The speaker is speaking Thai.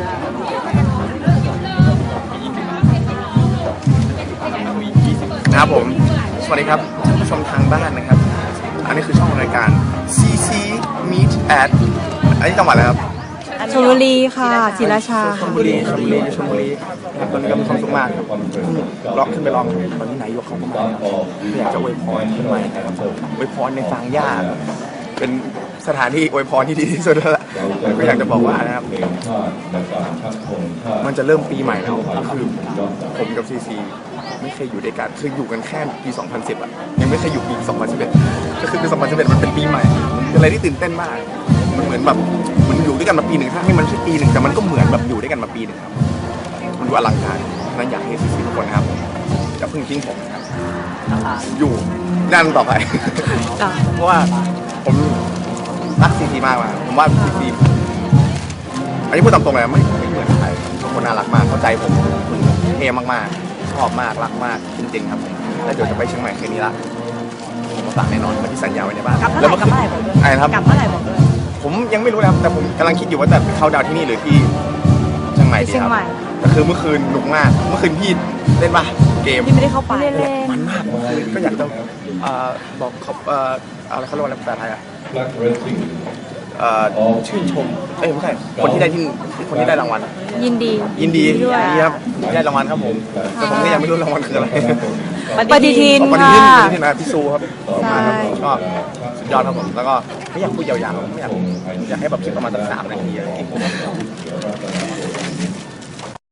นะครับผม สวัสดีครับผู้ชมทางบ้านนะครับ อันนี้คือช่องรายการ CC Meet at อันนี้จังหวัดอะไรครับชลบุรีค่ะศรีราชาชลบุรีชลบุรีชลบุรีนะครับตอนนี้ก็มีความสุขมากครับล็อกขึ้นไปลองตอนนี้นายกเขาก็บอกอยากจะอวยพรขึ้นมาอวยพรในฟางหญ้าเป็นสถานที่อวยพรที่ดีที่สุดแล้ว ล่ะก็อยากจะบอกว่านะครับ มันจะเริ่มปีใหม่แล้วคือผมกับซีซีไม่เคยอยู่ด้วยกันคืออยู่กันแค่ปี 2010 อะ ยังไม่เคยอยู่ปี 2011 ก็คือปี 2011 มันเป็นปีใหม่เป็นอะไรที่ตื่นเต้นมาก มันเหมือนแบบเหมันอยู่ด้วยกันมาปีหนึ่งทั้งที่มันไม่ใช่ปีหนึ่งแต่มันก็เหมือนแบบอยู่ด้วยกันมาปีหนึ่งครับ มันดูอลังการนั้นอยากให้ซีซีทุกคนนะครับจะเพิ่งทิ้งผมนะครับ อยู่นั่นต่อไปจ้ะเพราะว่าผม รักซีซีมากมาผมว่าซีซีอันนี้พูดตามตรงเลยนะไม่ไม่เหมือนใครทุกคนน่ารักมากเข้าใจผมเท่มากๆชอบมากรักมากจริงๆครับผมแล้วเดี๋ยวจะไปเชียงใหม่คืนนี้ละผมมาฝากแน่นอนเหมาที่สัญญาไว้ในบ้านกลับเมื่อไหร่กลับเมื่อไหร่บอกด้วยไอ้นะครับ กลับเมื่อไหร่บอกด้วย ผมยังไม่รู้นะครับแต่ผมกำลังคิดอยู่ว่าจะไปเข้าดาวน์ที่นี่หรือที่เชียงใหม่ดีเชียคงรับใหม่ แต่คือเมื่อคืนหนุกมากเมื่อคืนพี่เล่นป่ะเกม พี่ไม่ได้เข้าไปมันมากเมื่อคืนก็อยากจะเอ่อบอกขอบเอ่ออะไรเขาเรียกว่าอะไรภาษาไทยอะ เอ่อชื่นชมเอ้ยไม่ใช่คนที่ได้ที่คนที่ได้รางวัล ยินดี ยินดีด้วยยินดีครับได้รางวัลครับผมแต่ผมก็ยังไม่รู้รางวัลคืออะไรปฏิทินขอบคุณค่ะ ที่ที่มาพี่ซูครับใช่ก็สุดยอดครับผมแล้วก็ไม่อยากพูดยาวๆไม่อยากอยากให้แบบคลิปประมาณสักสามนาทีอะไรอย่างเงี้ย